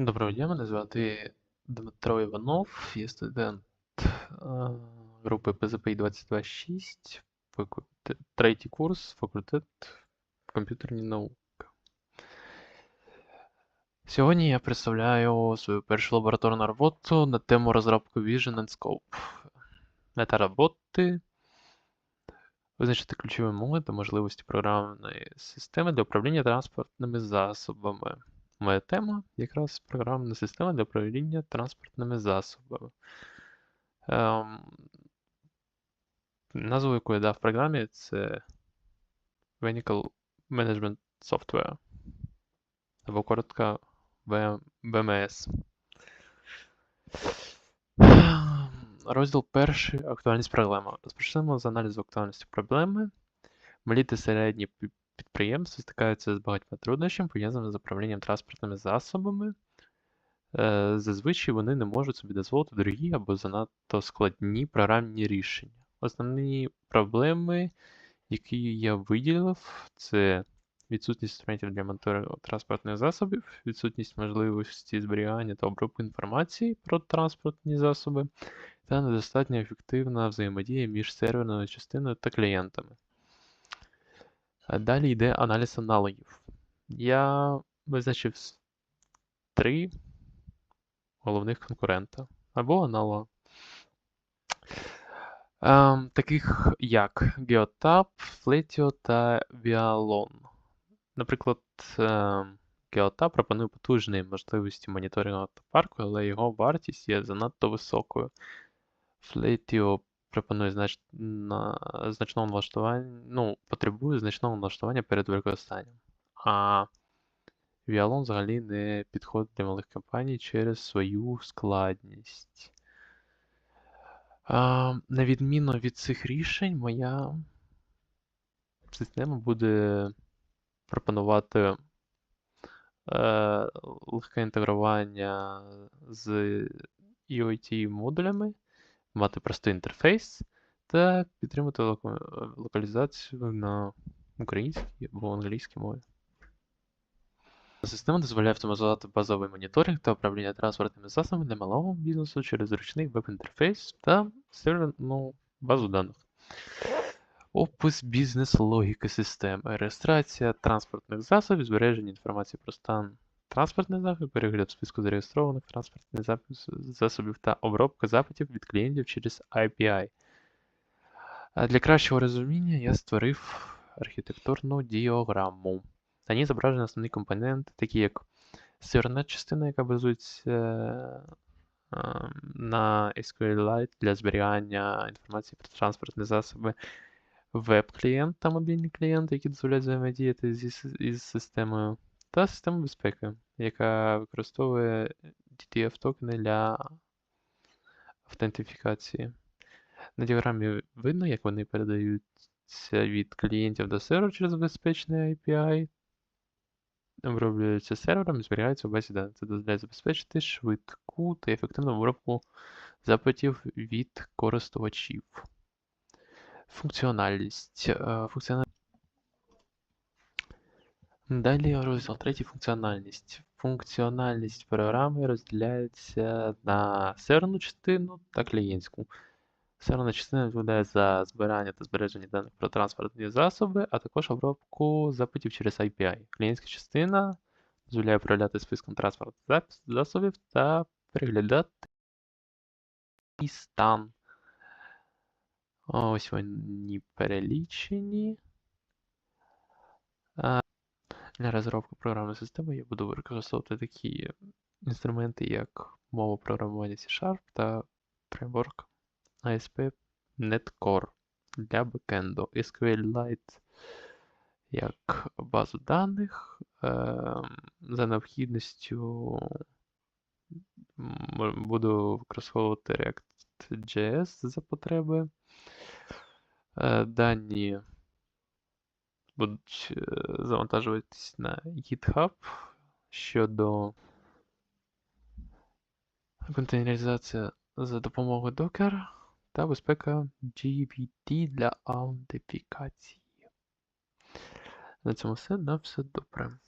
Доброго дня, мене звати Дмитро Іванов, я студент е, групи ПЗПІ 226, третій курс, факультет комп'ютерні науки. Сьогодні я представляю свою першу лабораторну роботу на тему розробки Vision and Scope. Мета роботи визначити ключові мови та можливості програмної системи для управління транспортними засобами. Моя тема якраз програмна система для управління транспортними засобами. Ем, назву, яку я дав в програмі, це Vehicle Management Software. Або коротко VM VMS. Ем, Розділ перший. Актуальність проблеми. Розпочнемо з аналізу актуальності проблеми. Малі та середні підприємства стикаються з багатьма труднощами, пов'язаними з управлінням транспортними засобами. Е, Зазвичай вони не можуть собі дозволити дорогі або занадто складні програмні рішення. Основні проблеми, які я виділив, це відсутність інструментів для моніторингу транспортних засобів, відсутність можливості зберігання та обробки інформації про транспортні засоби, та недостатньо ефективна взаємодія між серверною частиною та клієнтами. Далі йде аналіз аналогів. Я визначив три головних конкурента або аналога. Ем, таких як Geotab, Fletio та Vialon. Наприклад, ем, Geotab пропонує потужні можливості моніторингу автопарку, але його вартість є занадто високою. Fletio пропонує знач... на... значного налаштування, ну, потребує значного налаштування перед використанням. А Vialon взагалі не підходить для малих компаній через свою складність. А, на відміну від цих рішень, моя система буде пропонувати е, легке інтегрування з EOT модулями, мати простий інтерфейс та підтримувати лока- локалізацію на українській або англійській мові. Система дозволяє автоматизувати базовий моніторинг та управління транспортними засобами для малого бізнесу через зручний веб-інтерфейс та серверну базу даних. Опис бізнес-логіки системи, реєстрація транспортних засобів, збереження інформації про стан транспортних засобів, перегляд списку зареєстрованих транспортних засобів та обробка запитів від клієнтів через API. Для кращого розуміння я створив архітектурну діаграму. На ній зображені основні компоненти, такі як серверна частина, яка базується е, на SQLite для зберігання інформації про транспортні засоби, веб-клієнт та мобільний клієнт, які дозволяють взаємодіяти зі, із системою, та система безпеки, яка використовує DTF-токени для автентифікації. На діаграмі видно, як вони передаються від клієнтів до серверу через безпечний API, оброблюються сервером і зберігаються в базі даних. Це дозволяє забезпечити швидку та ефективну обробку запитів від користувачів. Функціональність. Е, Функціональність. Далі розділ третій функціональність. Функціональність програми розділяється на серверну частину та клієнтську. Серверна частина відповідає за збирання та збереження даних про транспортні засоби, а також обробку запитів через API. Клієнтська частина дозволяє управляти списком транспортних засобів та переглядати стан. Ось вони перелічені. Для розробки програмної системи я буду використовувати такі інструменти, як мова програмування C-Sharp та фреймворк ASP Netcore для бекенду. SQLite як базу даних. Ем, За необхідністю буду використовувати React.js за потреби. Е, Дані будуть е, завантажуватись на GitHub щодо контейнеризація за допомогою Docker та безпека GPT для аутентифікації. На цьому все. На все добре.